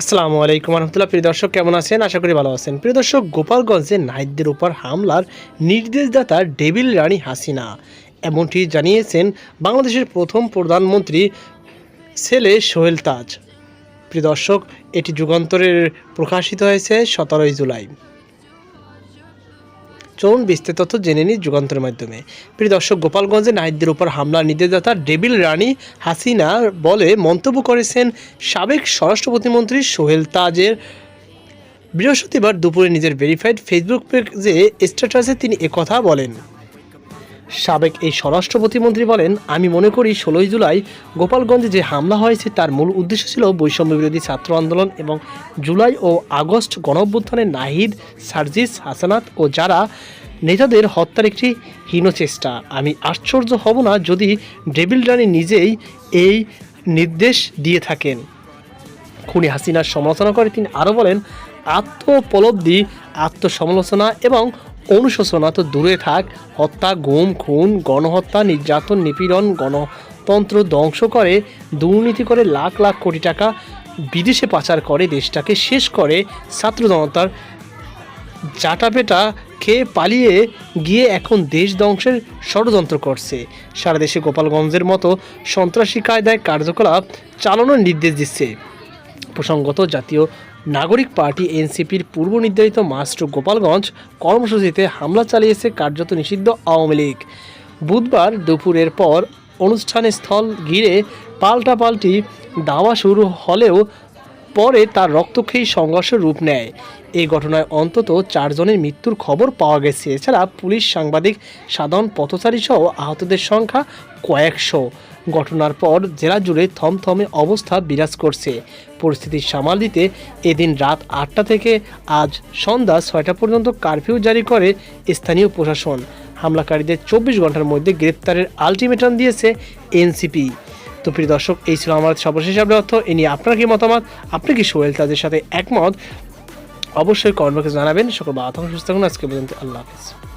আসসালামু আলাইকুম রহমতুল্লাহ। প্রিয় দর্শক, কেমন আছেন? আশা করি ভালো আছেন। প্রিয় দর্শক, গোপালগঞ্জে নাইদদের উপর হামলার নির্দেশদাতা ডেভিল রানী হাসিনা। এমনটি জানিয়েছেন বাংলাদেশের প্রথম প্রধানমন্ত্রী ছেলে সোহেল তাজ। প্রিয় দর্শক, এটি যুগান্তরের প্রকাশিত হয়েছে সতেরোই জুলাই। চলুন বিস্তারিত তথ্য জেনে নিই যুগান্তরের মাধ্যমে। প্রিয় দর্শক, গোপালগঞ্জে নাহিদদের উপর হামলার নির্দেশদাতা ডেবিল রানী হাসিনা বলে মন্তব্য করেছেন সাবেক স্বরাষ্ট্র প্রতিমন্ত্রী সোহেল তাজের। বৃহস্পতিবার দুপুরে নিজের ভেরিফাইড ফেসবুক পেজে স্ট্যাটাসে তিনি একথা বলেন। সাবেক এই স্বরাষ্ট্র প্রতিমন্ত্রী বলেন, আমি মনে করি ষোলোই জুলাই গোপালগঞ্জে যে হামলা হয়েছে তার মূল উদ্দেশ্য ছিল বৈষম্য বিরোধী ছাত্র আন্দোলন এবং জুলাই ও আগস্ট গণঅভ্যুত্থানে নাহিদ, সার্জিস, হাসানাত ও যারা নেতাদের হত্যার একটি হীন চেষ্টা। আমি আশ্চর্য হব না যদি ডেভিল রানী নিজেই এই নির্দেশ দিয়ে থাকেন। খুনি হাসিনার সমালোচনা করে তিনি আরও বলেন, আত্মপলব্ধি, আত্মসমালোচনা এবং অনুশোচনা, তো দূরে থাক। হত্যা, গুম, খুন, গণহত্যা, নির্যাতন, নিপীড়ন, গণতন্ত্র ধ্বংস করে, দুর্নীতি করে লাখ লাখ কোটি টাকা বিদেশে পাচার করে, দেশটাকে শেষ করে, ছাত্র জনতার জাটাপেটা খেয়ে পালিয়ে গিয়ে এখন দেশ ধ্বংসের ষড়যন্ত্র করছে। সারা দেশে গোপালগঞ্জের মতো সন্ত্রাসী কায়দায় কার্যকলাপ চালানোর নির্দেশ দিচ্ছে। প্রসঙ্গত, জাতীয় নাগরিক পার্টি এনসিপির পূর্ব নির্ধারিত মাস্টার গোপালগঞ্জ কর্মসূচিতে হামলা চালিয়েছে কার্যত নিষিদ্ধ আওয়ামী লীগ। বুধবার দুপুরের পর অনুষ্ঠানের স্থল ঘিরে পাল্টাপাল্টি দাওয়া শুরু হলেও পরে তার রক্তক্ষয়ী সংঘর্ষের রূপ নেয়। এই ঘটনায় অন্তত চারজনের মৃত্যুর খবর পাওয়া গেছে। এছাড়া পুলিশ সাংবাদিক সাধারণ পথচারী সহ আহতদের সংখ্যা কয়েকশো। ঘটনার পর জেলা জুড়ে থমথমে অবস্থা বিরাজ করছে। পরিস্থিতি সামাল দিতে এদিন রাত আটটা থেকে আজ সন্ধ্যা ছয়টা পর্যন্ত কারফিউ জারি করে স্থানীয় প্রশাসন। হামলাকারীদের চব্বিশ ঘণ্টার মধ্যে গ্রেপ্তারের আলটিমেটাম দিয়েছে এনসিপি। তো প্রিয় দর্শক, এই ছিল আমার সর্বশেষ আপডেট অর্থ এ নিয়ে আপনার কি মতামত? আপনি কি সোহেল তাদের সাথে একমত? অবশ্যই কর্মকে জানাবেন। সকল বা আতঙ্ক সুস্থ থাকুন। আজকে পর্যন্ত আল্লাহ হাফিজ।